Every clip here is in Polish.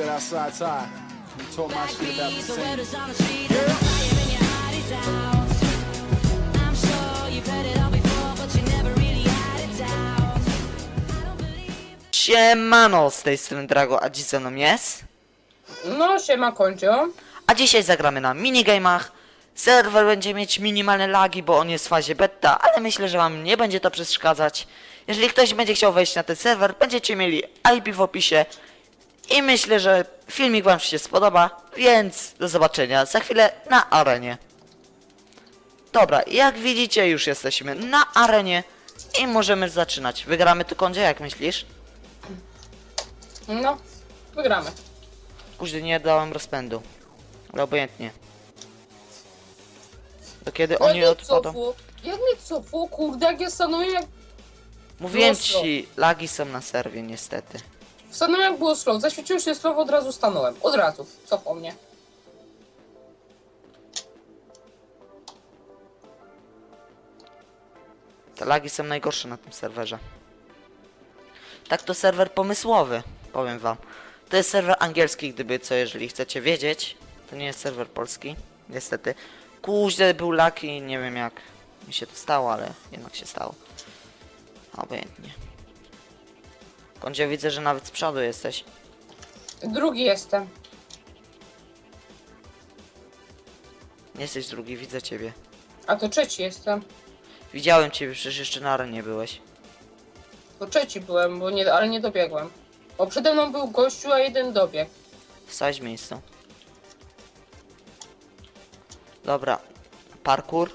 said outside time. You talk my shit about the same. and Siemano, z tej strony Drago, a dziś ze mną jest. No, siema Kondzio. A dzisiaj zagramy na minigamach. Serwer będzie mieć minimalne lagi, bo on jest w fazie beta, ale myślę, że wam nie będzie to przeszkadzać. Jeżeli ktoś będzie chciał wejść na ten serwer, będziecie mieli IP w opisie. I myślę, że filmik wam się spodoba, więc do zobaczenia za chwilę na arenie. Dobra, jak widzicie już jesteśmy na arenie i możemy zaczynać. Wygramy tu kondzie, jak myślisz? No, wygramy. Kuźdy nie dałem rozpędu. Ale obojętnie. Do kiedy oni mnie odpadą? cofło. Jak mnie cofło, kurde, jak ja stanąłem jak... Mówiłem Mocno. ci, lagi są na serwie niestety. Stanąłem jak było slow. Zaświeciło się slow, od razu stanąłem. Od razu. Cofło mnie. Te lagi są najgorsze na tym serwerze. Tak to serwer pomysłowy, powiem wam. To jest serwer angielski, gdyby co, jeżeli chcecie wiedzieć. To nie jest serwer polski, niestety. Kuźle był lag nie wiem jak mi się to stało, ale jednak się stało. Obojętnie. Kondzie widzę, że nawet z przodu jesteś. Drugi jestem. Nie jesteś drugi, widzę ciebie. A to trzeci jestem. Widziałem ciebie, przecież jeszcze na arenie byłeś. To trzeci byłem, bo nie, ale nie dobiegłem. Bo przede mną był gościu, a jeden dobiegł. Wstałeś w miejscu. Dobra. Parkour.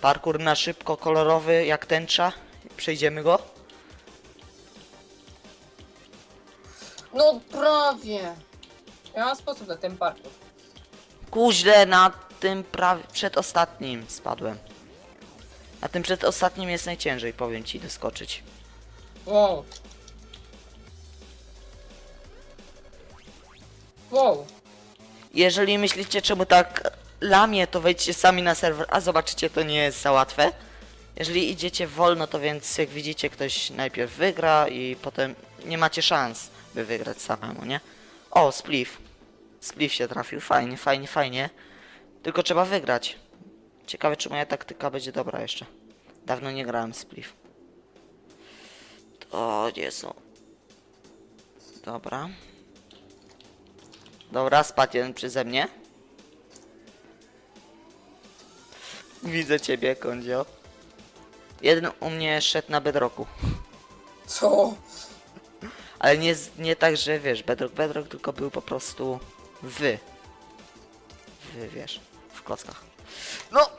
Parkour na szybko, kolorowy, jak tęcza. Przejdziemy go. No prawie. Ja mam sposób na ten parkour. Kuźle, na tym prawie przedostatnim spadłem. Na tym przedostatnim jest najciężej, powiem ci, doskoczyć. Wow. Wow. Jeżeli myślicie, czemu tak lamie, to wejdźcie sami na serwer, a zobaczycie, to nie jest za łatwe. Jeżeli idziecie wolno, to więc jak widzicie, ktoś najpierw wygra i potem nie macie szans, by wygrać samemu, nie? O, spliff. Spliff się trafił, fajnie, fajnie, fajnie. Tylko trzeba wygrać. Ciekawe, czy moja taktyka będzie dobra jeszcze. Dawno nie grałem spliff. To Jezu. Dobra. Dobra, spadł jeden przeze mnie. Widzę ciebie, Kondzio. Jeden u mnie szedł na bedroku. Co? Ale nie, nie tak, że wiesz, bedrock, bedrock, tylko był po prostu wy. Wy, wiesz, w klockach. No!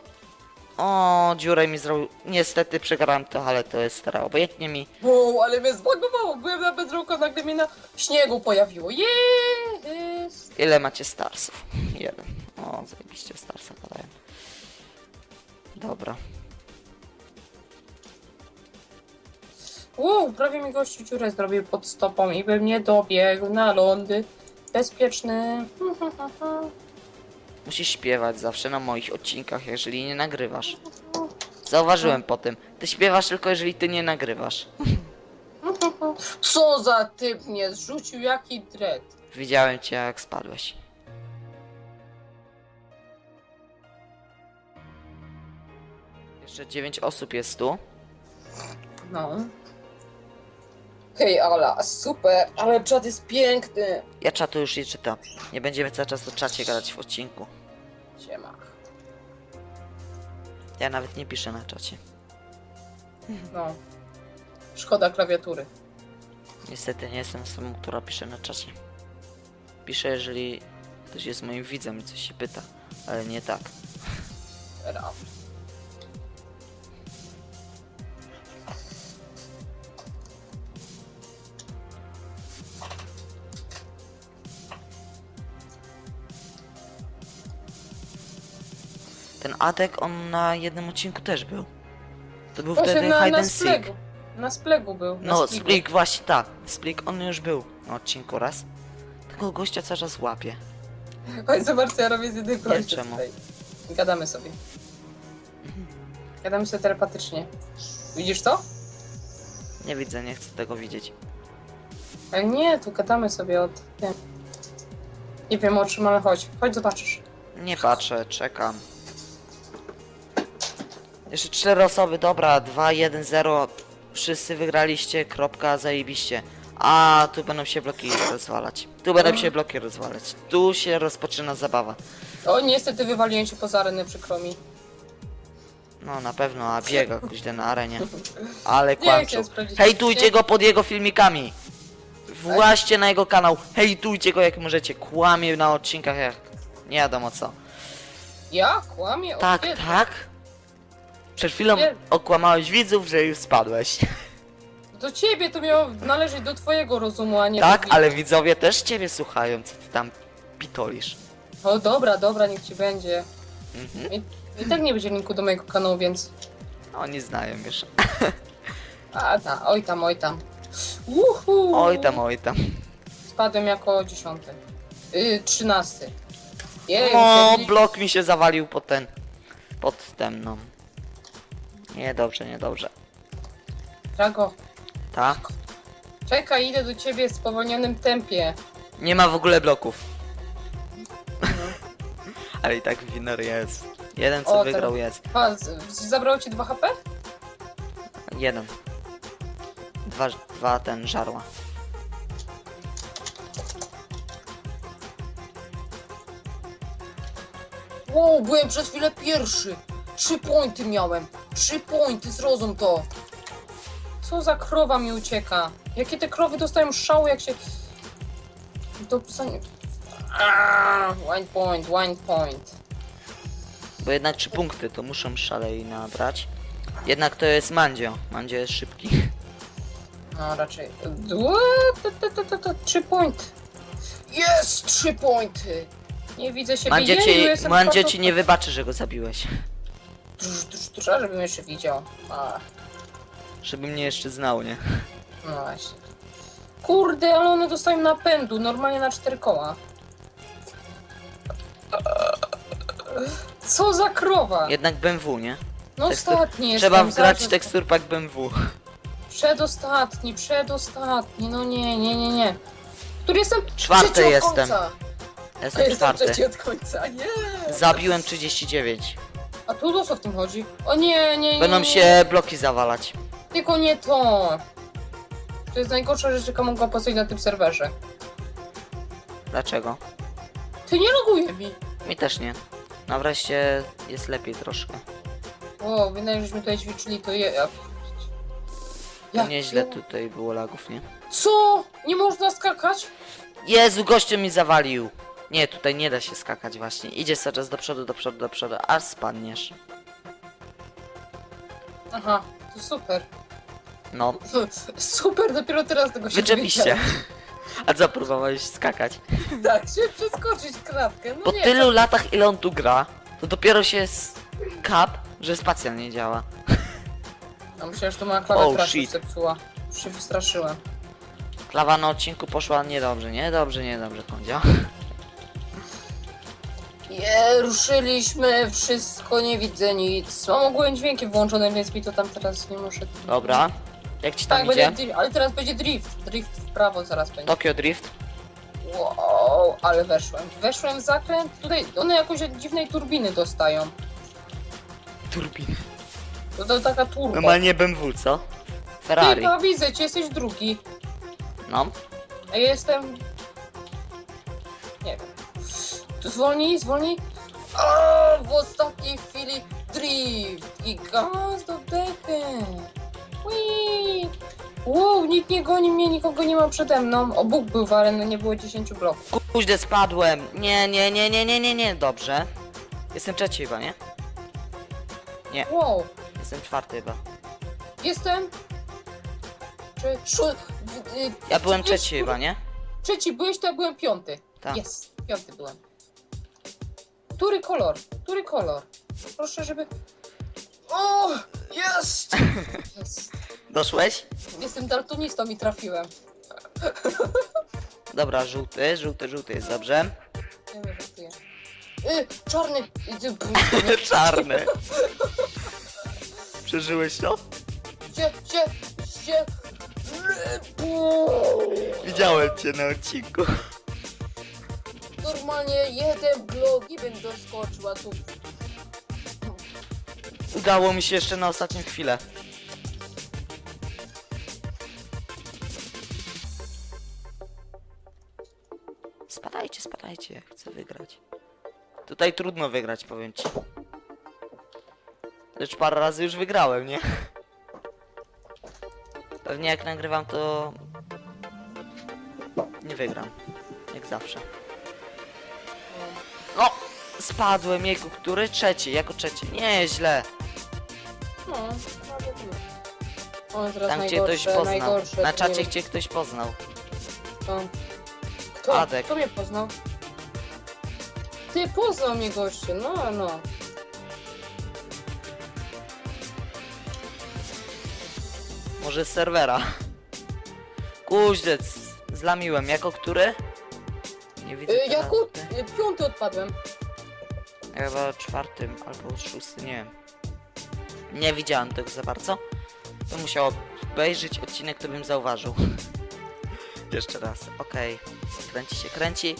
O, dziurę mi zrobił. Niestety przegrałem to, ale to jest teraz obojętnie mi. Wow, ale mnie zbagowało. Byłem na bedroku, nagle mnie na śniegu pojawiło. Jest. Ile macie starsów? Jeden. O, zajebiście starsa padają. Dobra. Wow, prawie mi gościu dziurę zrobił pod stopą i bym nie dobiegł na lądy. Bezpieczny. Musisz śpiewać zawsze na moich odcinkach, jeżeli nie nagrywasz. Zauważyłem po tym. Ty śpiewasz tylko, jeżeli ty nie nagrywasz. Co za typ mnie zrzucił, jaki dread. Widziałem cię, jak spadłeś. Jeszcze 9 osób jest tu. No. Hej Ala, super, ale czat jest piękny. Ja czatu już nie czytam. Nie będziemy cały czas o czacie gadać w odcinku. Siema. Ja nawet nie piszę na czacie. No. Szkoda klawiatury. Niestety nie jestem osobą, która pisze na czacie. Piszę, jeżeli ktoś jest moim widzem i coś się pyta, ale nie tak. Era. Adek, on na jednym odcinku też był. To był Właśnie wtedy na, hide na and seek. splegu. Na splegu był. na No, spligu. Splik, właśnie tak. Splik, on już był na odcinku raz. Tego gościa cały czas łapie. Chodź, zobacz, co ja robię z jednym gościem czemu? tutaj. Gadamy sobie. Gadamy sobie telepatycznie. Widzisz to? Nie widzę, nie chcę tego widzieć. Ale nie, tu gadamy sobie od... Nie. Nie wiem o czym, ale chodź. Chodź, zobaczysz. Nie patrzę, czekam. Jeszcze cztery osoby, dobra, 2, 1, 0. Wszyscy wygraliście, kropka, zajebiście. A, tu będą się bloki rozwalać. Tu będą się bloki rozwalać. Tu się rozpoczyna zabawa. O, niestety wywaliłem się poza arenę, przykro mi. No na pewno, a biega kuźle na arenie. Ale kłamczu. chciałem sprawdzić. Hejtujcie go pod jego filmikami. Właście na jego kanał. Hejtujcie go jak możecie. Kłamie na odcinkach jak nie wiadomo co. Ja? Kłamie? O, Tak, kiedy? tak. Przed chwilą Nie. okłamałeś widzów, że już spadłeś. Do ciebie to miało należeć do twojego rozumu, a nie Tak, do ale widzowie też ciebie słuchają, co ty tam pitolisz. O, dobra, dobra, niech ci będzie. Mhm. I, tak nie będzie linku do mojego kanału, więc... Oni znają już. A, ta, oj tam, oj tam. Uhu! Oj tam, oj tam. Spadłem jako dziesiąty. Yy, trzynasty. Jej, O, usiedli- blok mi się zawalił pod ten. Pod temną. Niedobrze, niedobrze. Drago, Tak? czekaj, idę do ciebie w spowolnionym tempie. Nie ma w ogóle bloków. Ale i tak winner jest. Jeden co O, wygrał jest. A, z, z, zabrało ci 2 HP? Jeden. Dwa, dwa ten żarła. Wow, byłem przez chwilę pierwszy. Trzy pointy miałem. Trzy pointy, zrozum to. Co za krowa mi ucieka? Jakie te krowy dostają szału, jak się... To pisanie... Aaaa, One point, one point. Bo jednak trzy punkty to muszą szalej nabrać. Jednak to jest Mandzio. Mandzio jest szybki. No raczej... Trzy pointy. Jest! Trzy pointy! Nie widzę siebie. Mandzio Jeju, ci, jestem Mandzio bardzo- ci nie wybaczy, że go zabiłeś. Drż, drż, żebym jeszcze widział. A, Żeby mnie jeszcze znał, nie? no właśnie. Kurde, ale one dostają napędu, normalnie na cztery koła. Co za krowa? Jednak BMW, nie? No tekstur- ostatni jest. Trzeba wgrać tekstur pack BMW. Przedostatni, przedostatni, no nie, nie, nie, nie. Który jestem? Czwarty Trzeci od jestem. Końca. Jestem Jestem czwarty. trzeci od końca, nie. Zabiłem 39. A tu o co w tym chodzi? O nie, nie, nie. Będą nie, się bloki zawalać. Tylko nie to. To jest najgorsza rzecz, jaka mogła powstać na tym serwerze. Dlaczego? Ty nie loguje mi. Mi też nie. No wreszcie jest lepiej troszkę. O, wydaje żeśmy tutaj ćwiczyli, to je... Ja... To nieźle tutaj było lagów, nie? Co? Nie można skakać? Jezu, gościu mi zawalił. Nie, tutaj nie da się skakać właśnie. Idzie cały czas do przodu, do przodu, do przodu, aż spadniesz. Aha, to super. No, Super, dopiero teraz tego się wyczepiście. dowiedziałem. A co, próbowałeś skakać? Tak, się przeskoczyć kratkę, no Po nie. tylu latach, ile on tu gra, to dopiero się kap, że spacja nie działa. A myślałem, że to moja klawiatura Oh, się shit. zepsuła. Się wystraszyłem. Klawa na odcinku poszła niedobrze, niedobrze, niedobrze, Kondzio. Je, ruszyliśmy, wszystko, nie widzę nic. Mam ogólnie dźwięki włączone, więc mi to tam teraz nie muszę... Dobra. Jak ci tam Tak, idzie? będzie, dri- ale teraz będzie drift. Drift w prawo zaraz będzie. Tokyo Drift. Wow, ale weszłem. Weszłem w zakręt. Tutaj one jakoś od dziwnej turbiny dostają. Turbiny. To, to taka turbo. Normalnie BMW, co? Ty, Ferrari. to widzę cię, jesteś drugi. No. A ja jestem... Nie wiem. Zwolnij, zwolnij. O, w ostatniej chwili drift i gaz do dechy. Whee! Wow, nikt nie goni mnie, nikogo nie ma przede mną. O, Bóg był w arenie, nie było 10 bloków. Kuźdę spadłem. Nie, nie, nie, nie, nie, nie, nie. Dobrze. Jestem trzeci chyba, nie? Wow, Jestem czwarty chyba. jestem... Czy... Szu... w- y, Ja byłem Trzeci, trzeci chyba, nie? Trzeci byłeś, to ja byłem piąty. Tak. Jest, piąty byłem. Który kolor? Który kolor? Proszę, żeby... O! Jest! Jest. Doszłeś? Jestem daltonistą i trafiłem. Dobra, żółty, żółty, żółty jest dobrze. Nie wiem, żartuję. Y, czarny! Y, y, Czarny. Przeżyłeś to? Gdzie, gdzie, gdzie? Widziałem cię na odcinku. Normalnie jeden blok i bym doskoczyła tu. Udało mi się jeszcze na ostatnią chwilę. Spadajcie, spadajcie, chcę wygrać. Tutaj trudno wygrać, powiem ci. Lecz parę razy już wygrałem, nie? Pewnie jak nagrywam to... Nie wygram. Jak zawsze. Spadłem, jego, który? Trzeci, jako trzeci. Nieźle. No, nawet nie. O, teraz Tam cię ktoś poznał. Na czacie cię ktoś poznał. Kto? Kto? Adek. Kto mnie poznał? Ty poznał mnie goście, no, no. Może z serwera. Kuźdec. Zlamiłem. Jako który? Nie widzę. Y, teraz. Jakut, y, piąty odpadłem. Chyba czwartym albo szósty, nie wiem. Nie widziałem tego za bardzo. To musiało obejrzeć odcinek, to bym zauważył. Jeszcze raz, okej. Kręci się, kręci.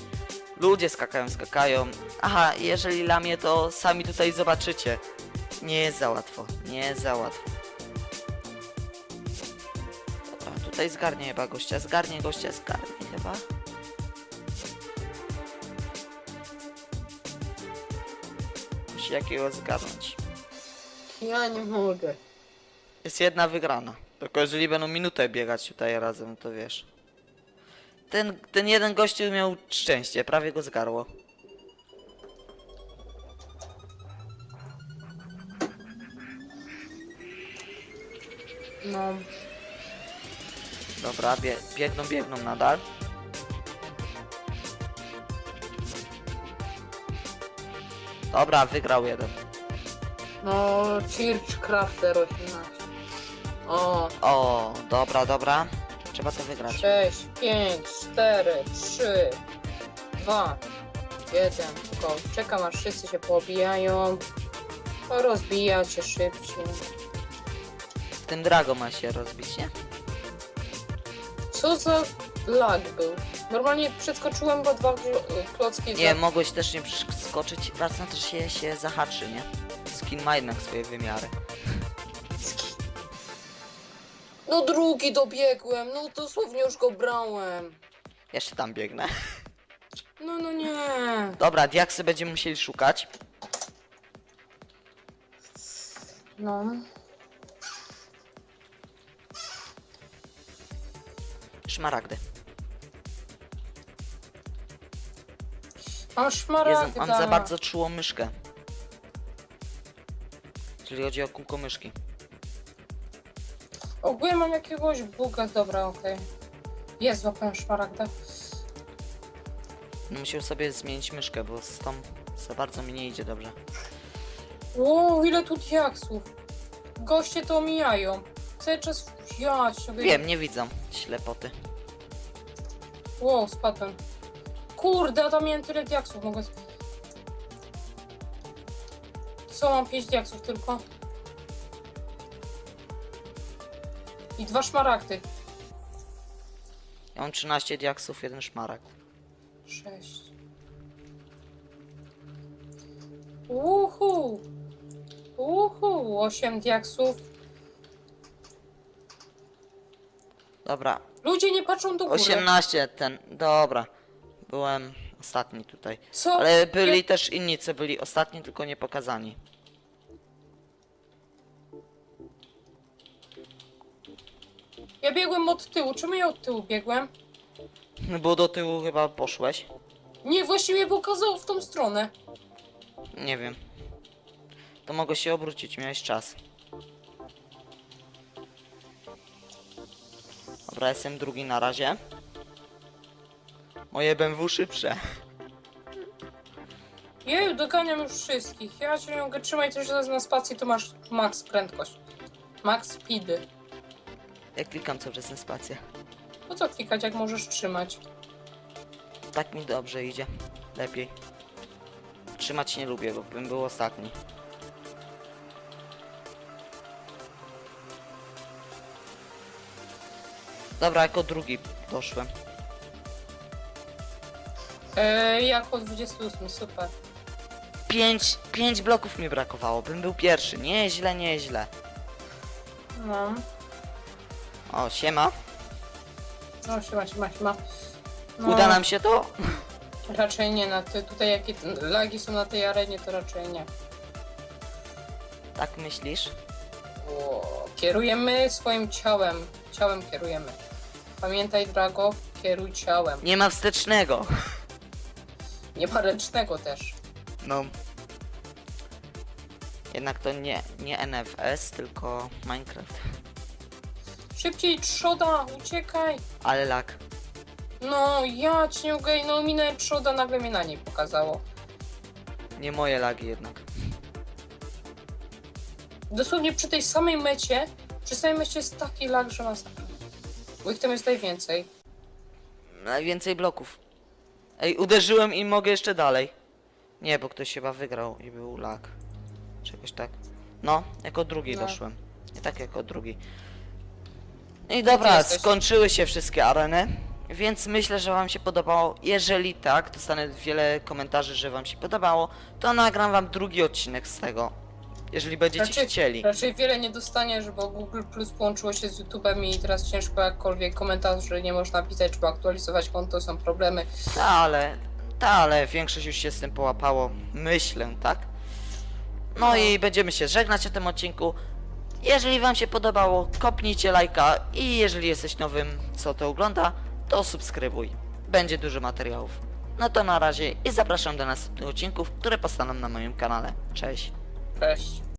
Ludzie skakają, skakają. Aha, jeżeli lamię, to sami tutaj zobaczycie. Nie jest za łatwo, nie jest za łatwo. Dobra, tutaj zgarnie chyba gościa, zgarnie gościa, zgarnie chyba. Musi jakiego zgarnąć. Ja nie mogę. Jest jedna wygrana. Tylko jeżeli będą minutę biegać tutaj razem, to wiesz. Ten, ten jeden gościu miał szczęście, prawie go zgarło. No. Dobra, bie biegną, biegną nadal. Dobra, wygrał jeden. No, Church Crafter 18. O, O, dobra, dobra. Trzeba to wygrać. 6, 5, 4, 3, 2, 1. Tylko czekam aż wszyscy się pobijają. Rozbijać się szybciej. Tym Drago ma się rozbić, nie? Co za lag był? Normalnie przeskoczyłem bo dwa klo- klocki Nie, za... mogłeś też nie przeskoczyć. Raz na to się, się zahaczy, nie? Skin ma jednak swoje wymiary. No drugi dobiegłem, no dosłownie już go brałem. Jeszcze tam biegnę. No, no nie. Dobra, diaksy będziemy musieli szukać. No. Szmaragdy. Mam Jezu, szmaragda. mam za bardzo czułą myszkę. Jeżeli chodzi o kółko myszki. Ogólnie mam jakiegoś buga, dobra, okej. Jest, złapałem szmaragda. No musiał sobie zmienić myszkę, bo z tą za bardzo mi nie idzie dobrze. Wow, ile tu diaksów. Goście to omijają. Cały czas wziąć sobie. Wiem, nie widzą ślepoty. Wow, spadłem. Kurde, a tam miałem tyle diaksów, mogę... Co, mam 5 diaksów tylko? I dwa szmaragdy. Ja mam 13 diaksów, jeden szmaragd. 6. Uhu! Uhu! 8 diaksów. Dobra, Ludzie nie patrzą do góry. 18 ten, dobra. Byłem ostatni tutaj. Co? Ale byli Ja- też inni, co byli ostatni, tylko nie pokazani. Ja biegłem od tyłu. Czemu ja od tyłu biegłem? No bo do tyłu chyba poszłeś. Nie, właściwie pokazał w tą stronę. Nie wiem. To mogło się obrócić, miałeś czas. Dobra, jestem drugi na razie. Moje BMW szybsze. Jeju, doganiam już wszystkich. Ja cię nie mogę trzymać też raz na spacji, to masz max prędkość. Max speedy. Ja klikam cały czas na spację. Po co klikać, jak możesz trzymać? Tak mi dobrze idzie. Lepiej. Trzymać nie lubię, bo bym był ostatni. Dobra, jako drugi doszłem. E, jako 28, super. Pięć, pięć bloków mi brakowało, bym był pierwszy. Nieźle, nieźle. No, O, siema. no siema, siema, siema. No, Uda nam się to? Raczej nie, na te, tutaj jakie lagi są na tej arenie, to raczej nie. Tak myślisz? O, kierujemy swoim ciałem. Ciałem kierujemy. Pamiętaj, Drago, kieruj ciałem. Nie ma wstecznego. Nie ma ręcznego też. No. Jednak to nie, nie NFS, tylko Minecraft. Szybciej, trzoda, uciekaj! Ale lag. No, ja cię nie no minę trzoda, nagle mnie na niej pokazało. Nie moje lagi jednak. Dosłownie przy tej samej mecie, przy samej mecie jest taki lag, że masakra. Bo ich tam jest najwięcej. Najwięcej bloków. Ej, uderzyłem i mogę jeszcze dalej. Nie, bo ktoś chyba wygrał i był lag. Czegoś tak. No, jako drugi No. doszłem. Nie tak jako drugi. I dobra, jesteś? skończyły się wszystkie areny. Więc myślę, że wam się podobało. Jeżeli tak, dostanę wiele komentarzy, że wam się podobało, to nagram wam drugi odcinek z tego. Jeżeli będziecie Raczej, chcieli. raczej wiele nie dostaniesz, bo Google Plus połączyło się z YouTube'em i teraz ciężko jakkolwiek komentarzy nie można pisać, trzeba aktualizować konto, są problemy. Ta, ale, ta, ale większość już się z tym połapało. Myślę, tak? No No. i będziemy się żegnać o tym odcinku. Jeżeli wam się podobało, kopnijcie lajka i jeżeli jesteś nowym, co to ogląda, to subskrybuj. Będzie dużo materiałów. No to na razie i zapraszam do następnych odcinków, które powstaną na moim kanale. Cześć! Cześć.